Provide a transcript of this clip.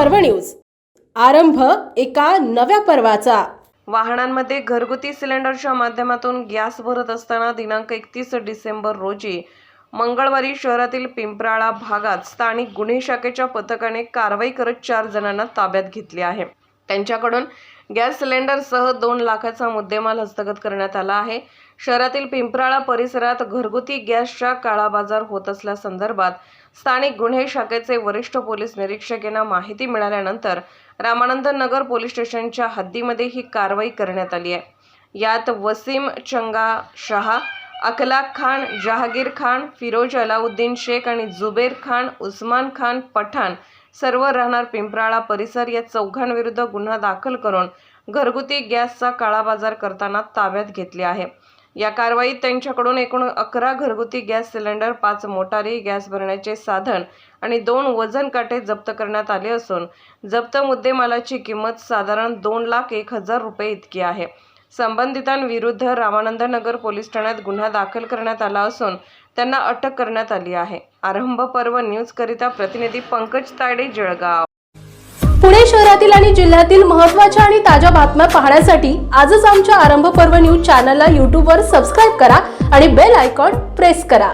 पर्व न्यूज. आरंभ एका नव्या पर्वाचा. वाहनांमध्ये घरगुती सिलेंडरच्या माध्यमातून गॅस भरत असताना दिनांक एकतीस डिसेंबर रोजी मंगळवारी शहरातील पिंपराळा भागात स्थानिक गुन्हे शाखेच्या पथकाने कारवाई करत चार जणांना ताब्यात घेतले आहे. त्यांच्याकडून गॅस सिलेंडरसह दोन लाखाचा मुद्देमाल हस्तगत करण्यात आला आहे. शहरातील पिंपराळा परिसरात घरगुती गॅसच्या काळाबाजार होत असल्यासंदर्भात स्थानिक गुन्हे शाखेचे वरिष्ठ पोलीस निरीक्षक यांना माहिती मिळाल्यानंतर रामानंद नगर पोलीस स्टेशनच्या हद्दीमध्ये ही कारवाई करण्यात आली आहे. यात वसीम चंगा शहा अखलाक खान जहागीर खान फिरोज अलाउद्दीन शेख आणि जुबेर खान उस्मान खान पठाण सर्व राहणार पिंपराळा परिसर या चौघांविरुद्ध गुन्हा दाखल करून घरगुती गॅसचा काळाबाजार करताना ताब्यात घेतले आहे. या कारवाईत त्यांच्याकडून एकूण अकरा घरगुती गॅस सिलेंडर पाच मोटारी गॅस भरण्याचे साधन आणि दोन वजन काटे जप्त करण्यात आले असून जप्त मुद्देमालाची किंमत साधारण दोन लाख एक हजार रुपये इतकी आहे. संबंधितांविरुद्ध रामानंदनगर पोलीस ठाण्यात गुन्हा दाखल करण्यात आला असून त्यांना अटक करण्यात आली आहे. आरंभ पर्व न्यूज करिता प्रतिनिधी पंकज तायडे जळगाव. पुणे शहरातील आणि जिल्ह्यातील महत्त्वाच्या आणि ताज्या बातम्या पाहण्यासाठी आजच आमच्या आरंभ पर्व न्यूज चॅनलला यूट्यूबवर सबस्क्राईब करा आणि बेल आयकॉन प्रेस करा.